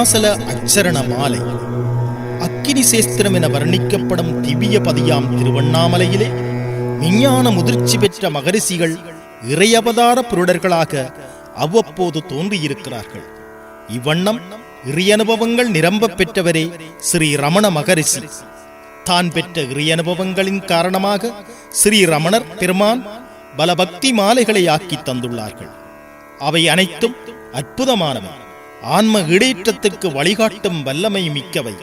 அருணாசல அச்சரண மாலை அக்கினி சேஸ்திரம் என வர்ணிக்கப்படும் திவ்ய பதியாம் திருவண்ணாமலையிலே விஞ்ஞான முதிர்ச்சி பெற்ற மகரிஷிகள் இறையவதார புருடர்களாக அவ்வப்போது தோன்றியிருக்கிறார்கள். இவ்வண்ணம் இறையனுபவங்கள் நிரம்ப பெற்றவரே ஸ்ரீ ரமண மகரிஷி. தான் பெற்ற இறையனுபவங்களின் காரணமாக ஸ்ரீ ரமணர் பெருமான் பல பக்தி மாலைகளை ஆக்கி தந்துள்ளார்கள். அவை அனைத்தும் அற்புதமானவை. ஆன்ம ஈடேற்றத்திற்கு வழிகாட்டும் வல்லமை மிக்கவை.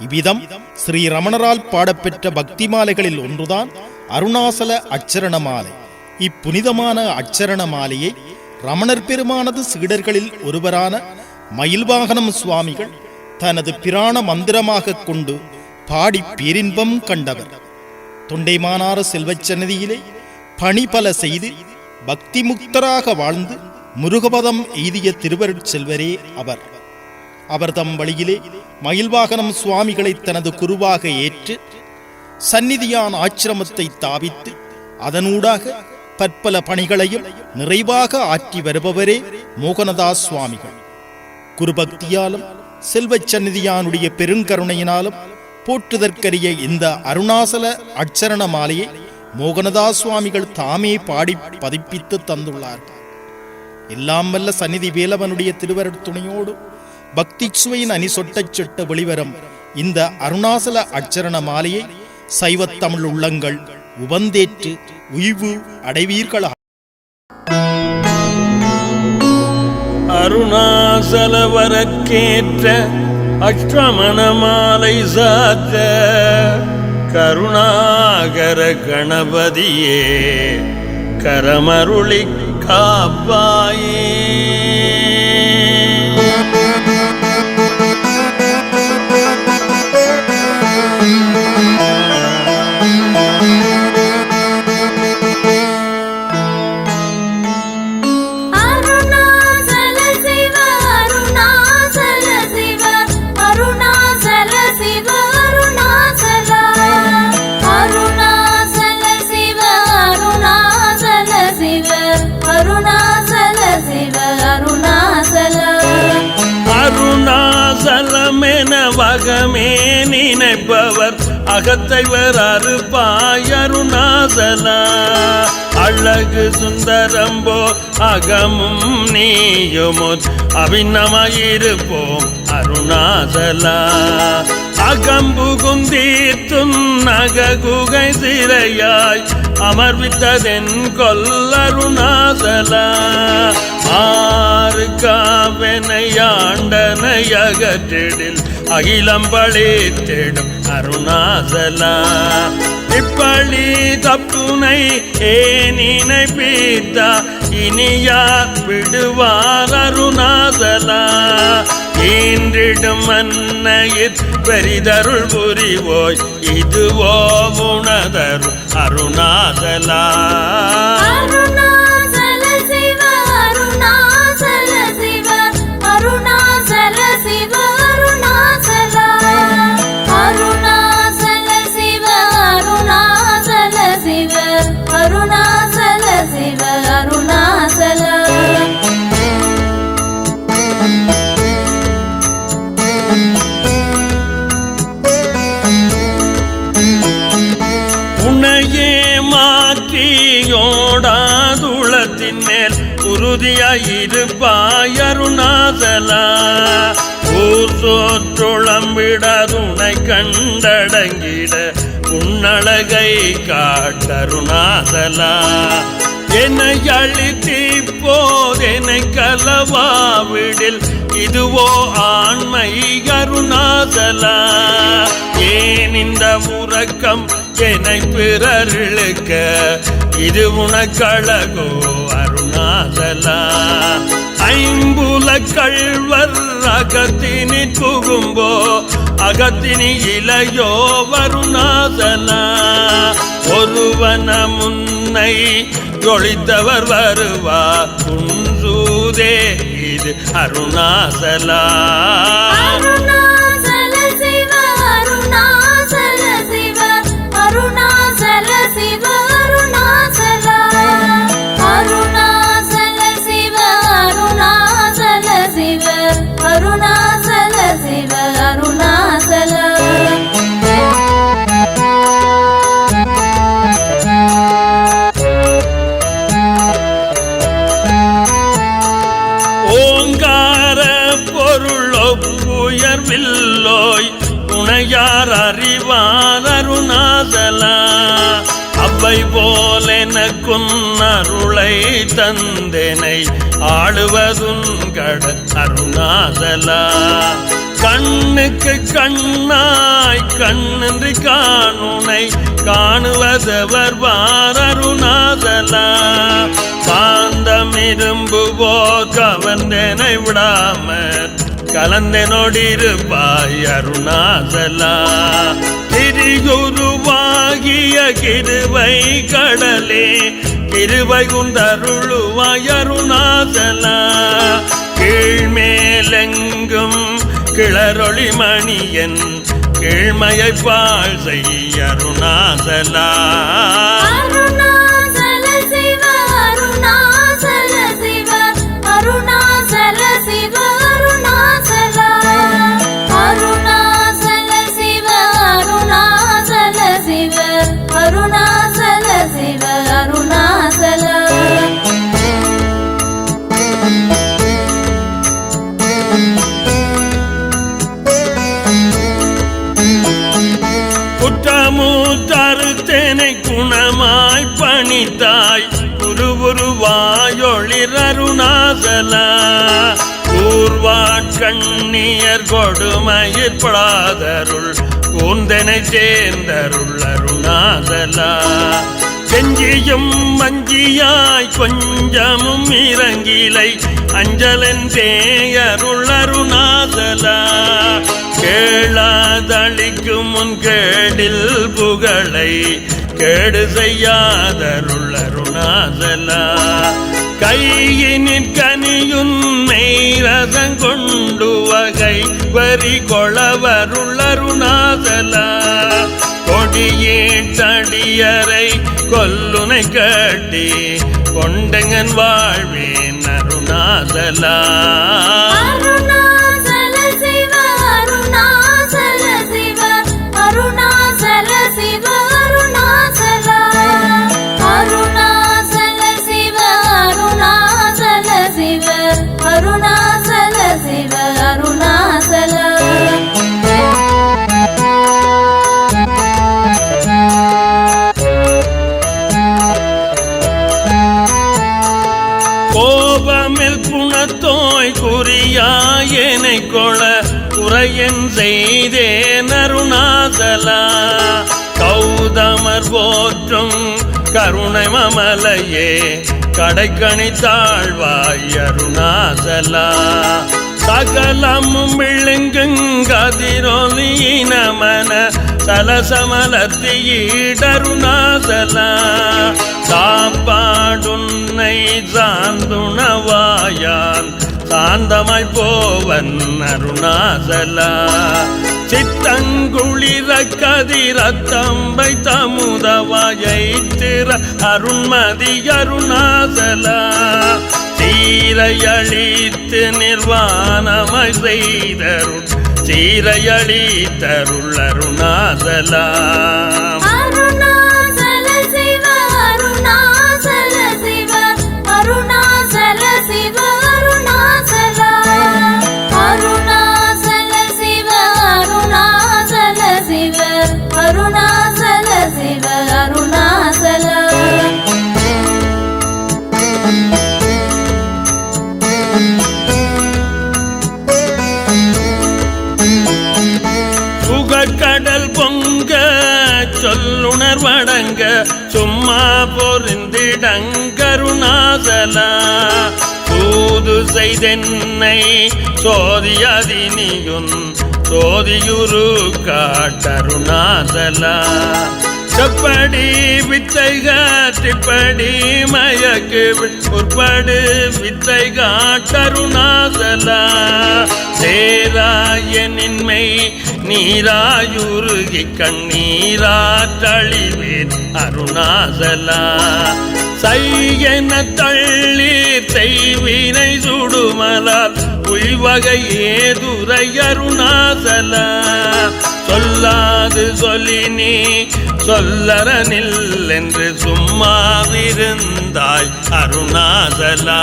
இவ்விதம் ஸ்ரீ ரமணரால் பாடப்பெற்ற பக்தி மாலைகளில் ஒன்றுதான் அருணாசல அச்சரண மாலை இப்புனிதமான அச்சரண மாலையை ரமணர் பெருமானது சீடர்களில் ஒருவரான மயில்வாகனம் சுவாமிகள் தனது பிராண மந்திரமாக கொண்டு பாடி பேரின்பம் கண்டவர். தொண்டைமானார செல்வச்சன்னதியிலே பணி பல செய்து பக்தி முக்தராக வாழ்ந்து முருகபதம் எய்திய திருவருட்செல்வரே அவர். அவர் தம் வழியிலே மயில்வாகனம் சுவாமிகளை தனது குருவாக ஏற்று சந்நிதியான் ஆச்சிரமத்தை தாவித்து அதனூடாக பற்பல பணிகளையும் நிறைவாக ஆற்றி வருபவரே மோகனதாஸ் சுவாமிகள். குருபக்தியாலும் செல்வச் சந்நிதியானுடைய பெருங்கருணையினாலும் போற்றுதற்கரிய இந்த அருணாசல அட்சரண மாலையை மோகனதாஸ் சுவாமிகள் தாமே பாடி பதிப்பித்து தந்துள்ளார்கள். எல்லாம் வல்ல சந்நிதி வேலவனுடைய திருவருத்துணையோடு பக்தி சுவையின் அணி சொட்டச் சொட்ட வெளிவரும் இந்த அருணாசல அச்சரண மாலையை சைவத் தமிழ் உள்ளங்கள் உபந்தேற்று உய்வு அடைவீர்களா? அருணாசலவரக்கேற்ற அஷ்டமண மாலை சாத்த கருணாகர கணபதியே கரமருளி খাবায়ে அகமே நினைப்பவர். அகத்தைவர் அறுப்பாய் அருணாசலா. அழகு சுந்தரம்போ அகமும் நீயுமோ அபிநமாயிருப்போம் அருணாதலா அகம்புகும் தீர்த்தும் நககுகை சிறையாய். அமர்வித்ததென் கொல்லருணாதலா ஆறு காவனை ஆண்டனை அகற்றிடில். அகிலம் தேடும் அருணாசலா. இப்பழி தப்புனை ஏனினை பீத்தா இனியார் விடுவார் அருணாசலா. ஈன்றிடும் அன்னையிற் பெரிதருள் புரிவோய் இதுவோ உணதரு அருணாசலா. உறுதியாயிருப்பாய் அருணாசலா. ஊர் சோற்றுளம்பிடதுணை கண்டடங்கிட உன்னழகை காட்டருணாசலா என்னை அழித்தி போதெனை கலவாவிடில் இதுவோ ஆண்மை அருணாசலா. ஏன் இந்த உறக்கம் என்னை பிறருளுக்க இது உனக்கழகோ அருணாசலா ஐம்புல கழ்வர் அகத்தினி புகும்போ அகத்தினி இளையோ வருணாசலா. ஒருவன முன்னை ஒழித்தவர் வருவா உன்சூதே இது அருணாசலா. தந்தனை ஆளுவதுங்கட அருணாதலா. கண்ணுக்கு கண்ணாய் கண்ணின்றி காணுனை காணுவதவர் வார் அருணாசலா காந்தம் இரும்புவோ கவர்ந்தனை விடாமற் கலந்தனோடிருப்பாய் அருணாதலா. திரிகுருவாகிய கிருவை கடலே திருவைகுந்தருளுவாயருணாசனா கீழ்மேலெங்கும் கிளரொளி மணியன் கீழ்மையை பாழ் செய்ய அருணாசலா குற்றமூற்றறுத்தனை குணமாய் பணித்தாய். குருவுருவாயொளிர் அருணாசலா. கூர்வாட்கண்ணியர் கொடுமயிர்படாதருள் கூந்தனை சேர்ந்தருள் அருணாசலா. செஞ்சியும் மஞ்சியாய் கொஞ்சமும் இறங்கிலை. அஞ்சலன் தேயருள் அருணாசலா. கேளாதளிக்கும் முன் கேடில் புகழை. கேடு செய்யாதருள் அருணாசலா. கையினிற் கனியுன்னை ரசங்கொண்டு வகை வரி கொளவருள் அருணாசலா. கொடியேட்டடியரை கொல்லுனை கட்டி கொண்டங்கன் வாழ்வேன் அருணாசலா. அருணாசல கருணை மமலையே கடைக்கணி தாழ்வாய் அருணாசலா. சகலமும் விழுங்குங்கதிரொலியினமன சலசமலத்தியீடருணாசலா சாப்பாடுன்னை சாந்துணவாயான் சாந்தமாய் போவன் அருணாசலா. சித்தங்குளிர கதிரத்தம்பை தமுதவாயை திற அருண்மதி அருணாசலா. சீரையழித்து நிர்வாணமை செய்தருள் சீரையழித்தருள் அருணாசலாம் அருணாசல சிவ அருணாசல. கடல் பொங்க சொல்லுணர்வடங்க சும்மா பொருந்திடங்கருணாசலா தூது செய்தென்னை சோதியதினியுன் சோதியுரு காட்டருணாசலா. செப்படி வித்தை திப்படி மயக்கு உட்படு வித்தை சேராய நின்மை நீராயுருகி கண்ணீரா தழிவேன் அருணாசலா. சையன தள்ளி செய்வினை சுடுமலால் உய்வகை ஏதுரை அருணாசலா சொல்லாது சொல்லி நீ சொல்லரனில் என்று சும்மாவிருந்தாய் அருணாசலா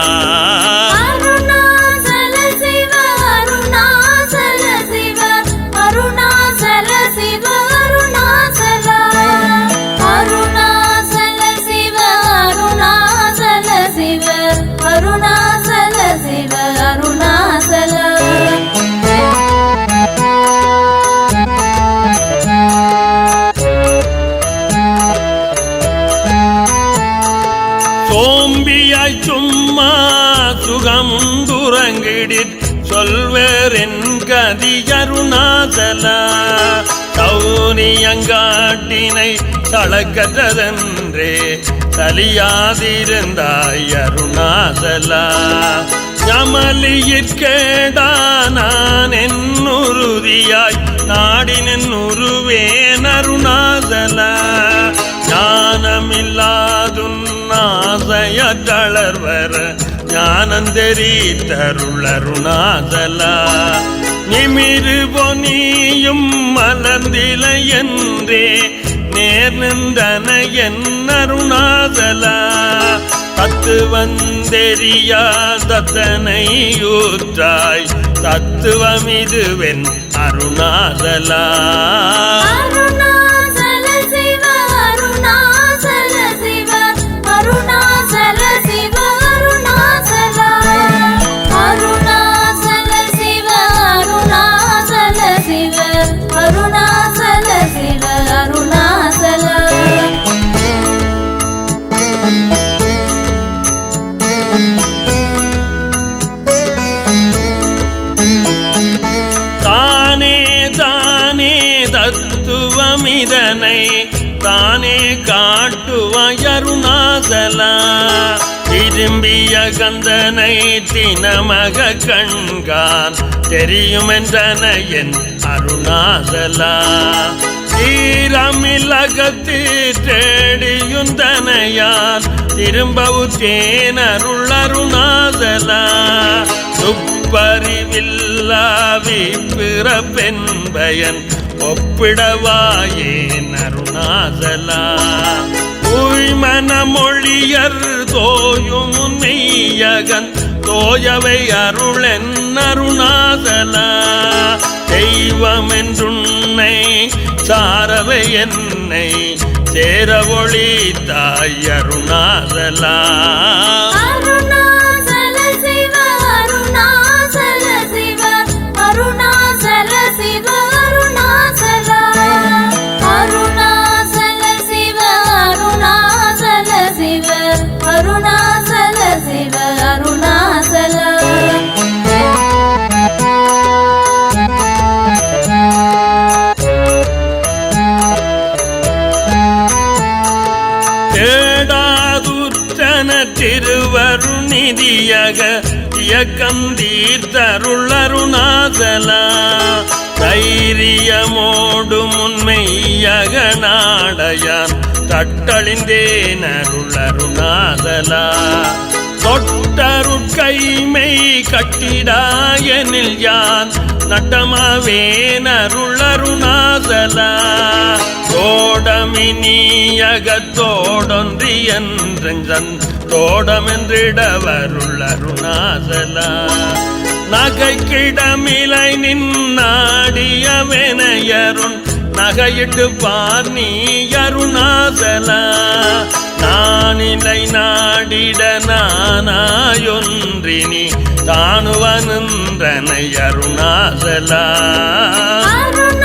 அருணாதலா அருணாசலா சௌனியங்காட்டினை தலியாதிருந்தாய் அருணாதலா அருணாசலா ஞமலியிற்கேடா நான் என்னுறுதியாய் நாடினென் உருவேன் அருணாதலா அருணாசலா ஞானமில்லாதுன்னாசையற்றளர்வர ஞானந்தெரி தருளருணாதலா நிமிரு பொனியும் மலர்ந்தில என்றே நேர் நின்றன என் அருணாதலா தத்து வந்தெரியாதத்தனை ஊற்றாய் தத்துவமிதுவென் அருணாதலா தானே காட்டுவாய் அருணாசலா. திரும்பிய கந்தனை தினமக கண்கான் தெரியுமென்றன என் அருணாசலா. தீரமிலகத்து தேடியுந்தனையால் திரும்பவுத்தேன் தேனருள் அருணாசலா. துப்பறிவில்லாவி பிறப்பென்பயன் ஒப்பிடவாயேன் அருணாசலா உய்மனமொழியர் தோயும் மெய்யகன் தோயவை அருளென் அருணாசலா தெய்வம் என்றுன்னை சாரவை என்னை சேரவொழி தாய் அருணாசலா தியக்கந்தீர்த்தருளருணாசலா தைரியமோடு முன்மையக நாடையான் தட்டழிந்தேன் அருளருணாசலா தொட்டருட்கைமை கட்டிடாயனில் யான் நட்டமாவேன் அருளருணாசலா தோடமினியகத்தோடொன்றி தோடமென்றிடவருள் அருணாசலா நகைக்கிடமிலை நின்னாடியவெனையருண் நகையிட்டு பார் நீ அருணாசலா நானிலை நாடிட நானாயொன்றினி. தானுவனுன்றனை அருணாசலா அருணாசல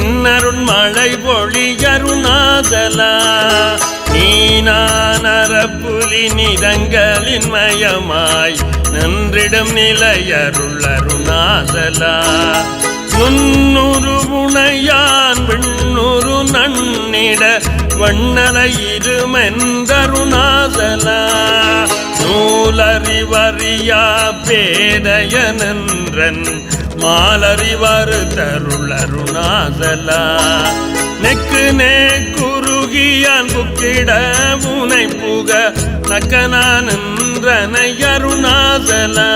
நின்னருண் மழை பொழி அருணாதலா நீனானரப்புலி நிதங்களின் மயமாய் நின்றிடும் நிலையருள் அருணாதலா முன்னூறு முனையான் விண்ணுரு நன்னிட வண்ணலை இருமென்றருணாசலா. நூலறிவறியா பேதையனன்றன் மாலறிவாறு தருளருணாசலா நெக்கு நே குறுகியான் புக்கிட முனை புக நக்கனான் நின்றனை அருணாசலா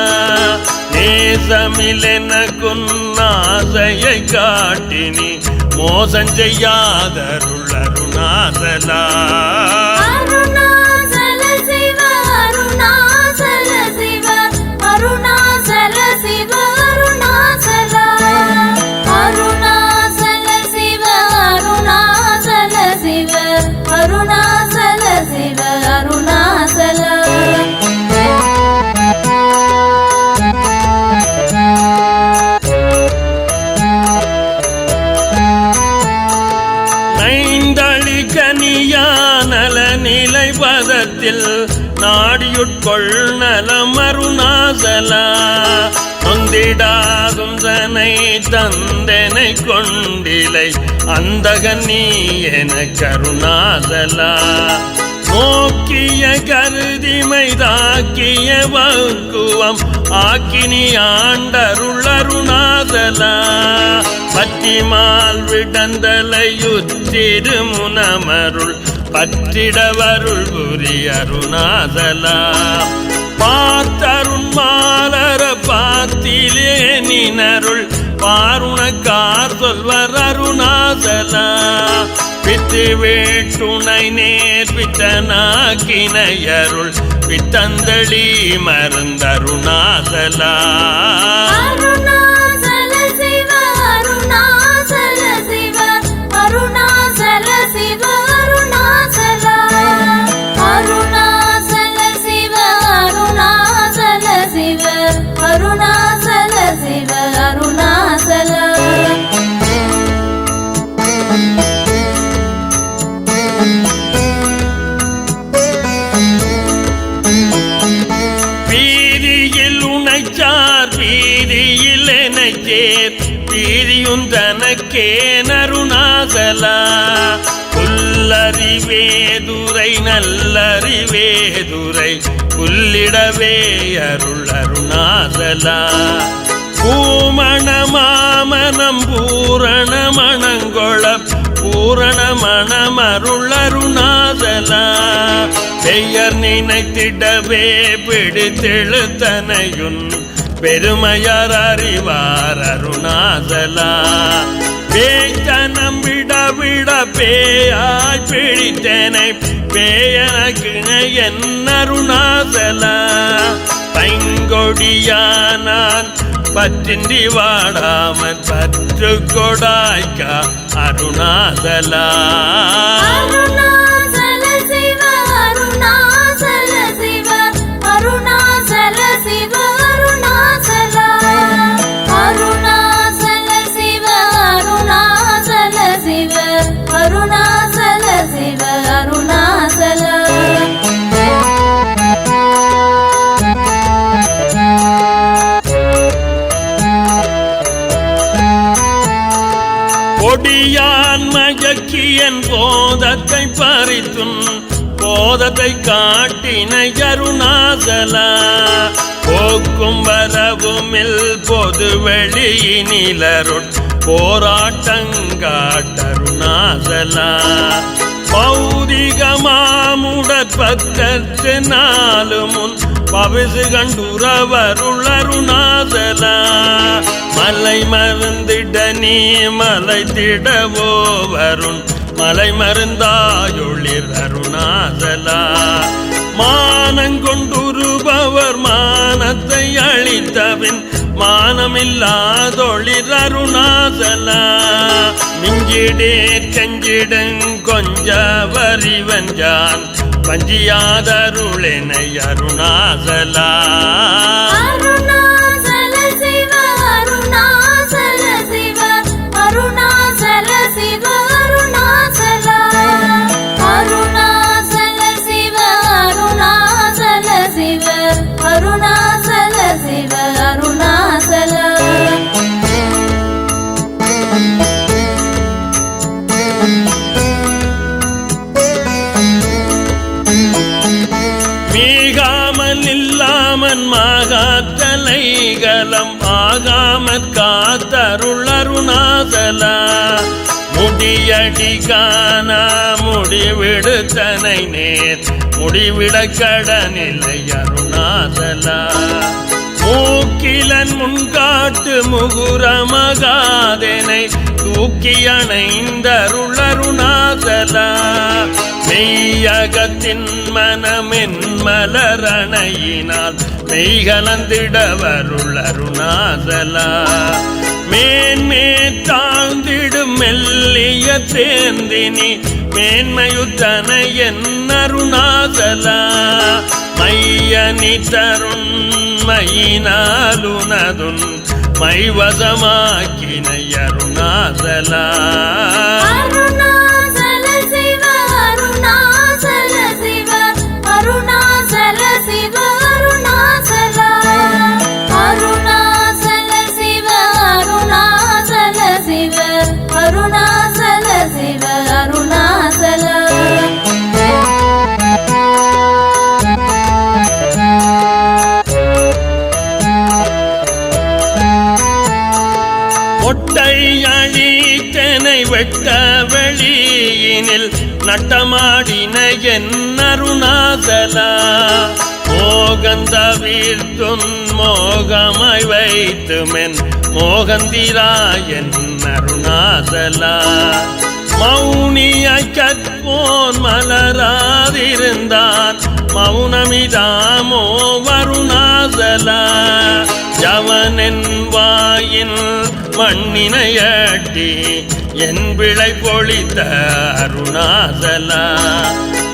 நேசமிலென குன்னாசையை காட்டினி மோசம் அருணா அருணாசல சிவ அருணாசல. ஐந்தழி நாடியுட்கொள் நலம் அருணாசலா. நொந்திடாகும் தனை தந்தனை கொண்டிலை அந்தகன் நீ என கருணாதலா. நோக்கிய கருதிமை தாக்கிய வக்குவம் ஆக்கினி ஆண்டருளருணாதலா பற்றிமால் விடந்தலையுத்திரு முனமருள் பற்றிடவருள் புரி அருணாதலா. பார்த்தருண் மாலர பார்த்திலே நினருள் பாருணக்கார் சொல்வர் அருணாசலா. பித்து வேட்டுணை நேர் பித்தனாக்கினையருள் பித்தந்தளி மருந்தருணாதலா வீதியுந்தனக்கே புல்லறிவேதுரை நல்லறிவேதுரை புல்லிடவே அருள் அருணாசலா. பூமண மாமனம் பூரண மணங்கொள பூரண மணம் அருள் அருணாசலா. பெயர் நினைத்திடவே பிடித்தெழுத்தனையுன். பெருமையார் அறிவார் அருணாசலா. பேய்த்தனம் விட விட பேயாய் பிடித்தனை பேயன கிணையன் அருணாசலா. பைங்கொடியானான் பற்றின்றி வாடாமல் பற்று கொடாய்க்கா அருணாசலா. என் போதத்தை பறித்துன் போதத்தை காட்டின அருணாசலா போக்கும் வரவுமில் பொது வெளியினிலருட் போராட்டங்காட்டருணாசலா பௌதிக மாமுடற்பற்று நாலு முன் பவிசு கண்டுறவருளருணாசலா மலை மருந்திட நீ மலை திடவோ வருண் மலை மருந்தாயொளிர் அருணாசலா. மானங்கொண்டுருபவர் மானத்தை அளித்தபின் மானமில்லாதொளிர் அருணாசலா. மிஞ்சிடே கஞ்சிடங் கொஞ்ச வரிவஞ்சான் பஞ்சியாதருளினை அருணாசலா. முடியடி காணா முடிவிடுத்தனை நேர் முடிவிட கடனில்லை அருணாசலா. மூக்கிலன் முன்காட்டு முகுரமகாதனை தூக்கி அணைந்தருளருணாசலா மெய்யகத்தின் மனமென் மலரணையினால் மெய்கலந்திட அருணாசலா. மேன்மே தாழ்ந்திடும் மெல்லிய தேந்தினி மேன்மையுத்தன என்னருணாதலா மையனி தருண் மையினாலுனதுன் மைவசமாக்கினை வெட்ட வெளியினில் நட்டமாடின என் அருணாசலா. மோகந்த வீர்த்துன் மோகமாய் வைத்துமென் மோகந்திரா என் அருணாசலா. மௌனியாய் கற்போன் மலராதிருந்தான் மௌனமிதாமோ வருணாசலா ஜவனின் வாயின் மண்ணினையட்டி என் விளை பொழித்த அருணாசலா.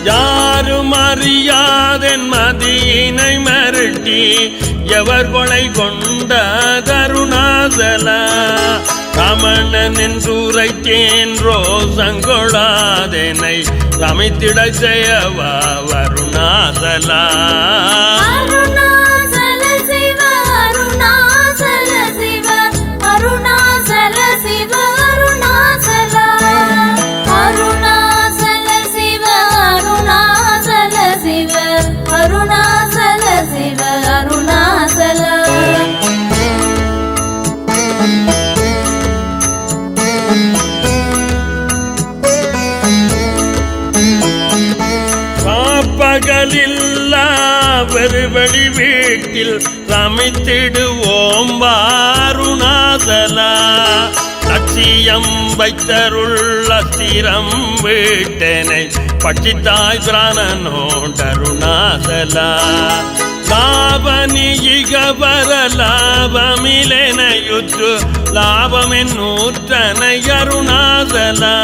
யாரும் அறியாதென் மதியினை மருட்டி எவர் கொலை கொண்ட கருணாசலா. ரமணன் சூரைத்தேன் ரோசங்கொழாதெனை ரமித்திட செய்யவா வருணாசலா சமைத்திடுவோம் வாருணாசலா லட்சியம் வைத்தருள் அஸ்திரம் வீட்டனை பட்சித்தாய் பிராணனோடருணாசலா லாபனியிக வர லாபமிலெனையுற்று லாபமென்னூற்றனை அருணாசலா.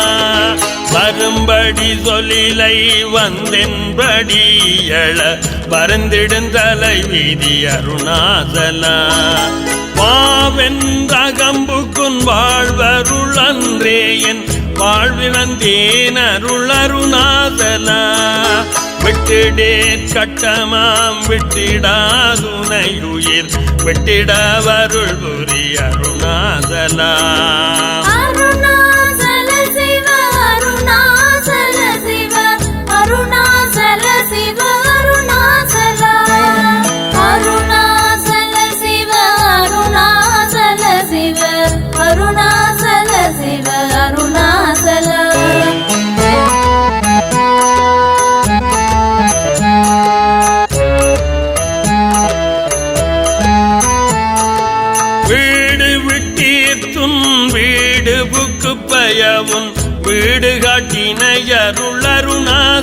வரும்படி சொல்லிலை வந்தென்படி எழ பரந்திடுந்தலை வீதி அருணாசலா. வாவென்றகம்புக்குன் வாழ்வருள் அன்றே என் வாழ்விழந்தேன் அருள் அருணாசலா விட்டிடே கட்டமாம் விட்டிடாதுனையுயிர் விட்டிட வருள் புரி அருணாசலா.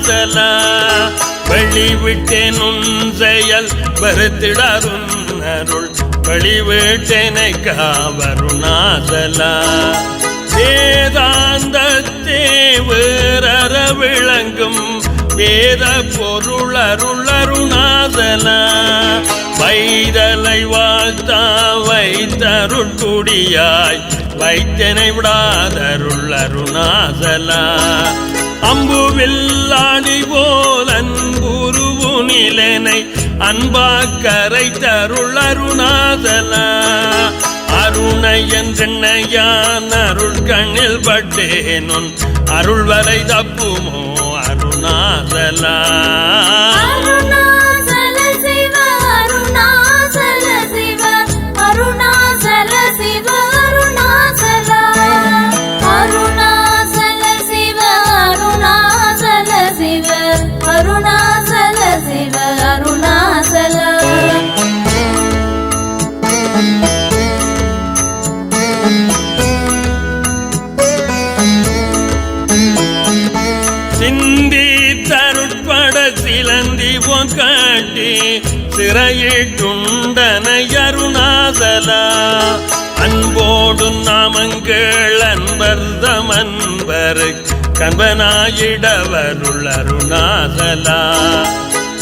அருணாசலா வெளி விட்டேன் உன் செயல் வருத்திடருண் அருள். வெளி விட்டேனை காவருணாசலா வேதாந்தத்தே வேறற விளங்கும் வேத பொருள் அருளருணாதலா வைதலை வாழ்த்தா வைத்தருள் குடியாய் வைத்தனை விடாதருள் அருணாதலா அம்புவில்லாடி போல் அன்புருவு நிலனை அன்பாக்கரை தருள் அருணாதலா. அருணை என்றெண்ணையான் அருள் கண்ணில் பட்டேனுன் அருள் வரை தப்புமோ அருணாதலா. சிறையிட்டுண்டனை அன்போடு நாமங்கள் அன்பர்தம் அன்பர் கண்பனாயிடவருள் அருணாதலா.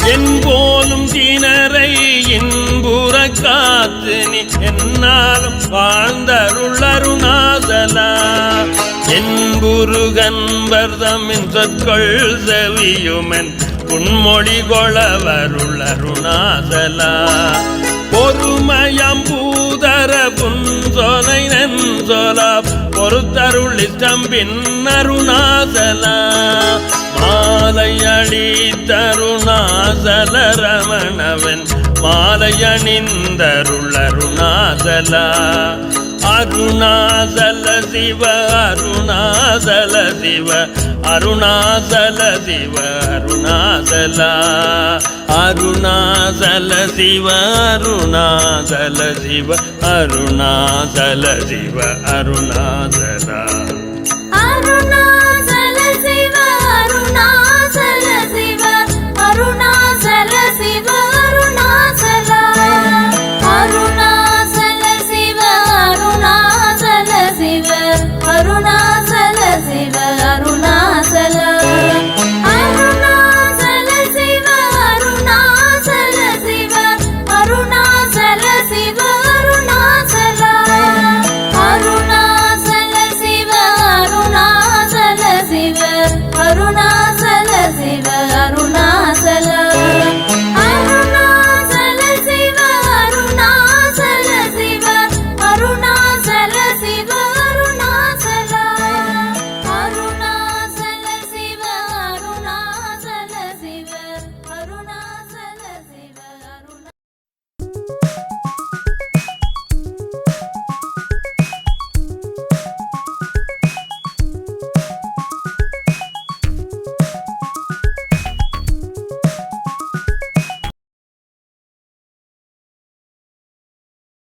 என் போலும் தீனரை இன்புற காத்து நீ என்னாலும் வாழ்ந்தருள் அருணாதலா. என் அருணாசலா என்புருகன்பர்தமின் சொற்கொள் செவியுமன் புன்மொழி கொளவருள் அருணாசலா பொறுமயம் பூதர புன்சொலை நெஞ்சொலா. பொறுத்தருளித்தம் பின்னருணாசலா மாலை அழி தருணாசல ரமணவன் மாலை அருணாசல சிவ அருணாசல சிவ அருணாசல. சிவ அருணாசலா அருணாசல சிவ அருணாசல சிவ அருணாசல சிவ அருணாசலா. சிவ அருணாசல சிவ அருண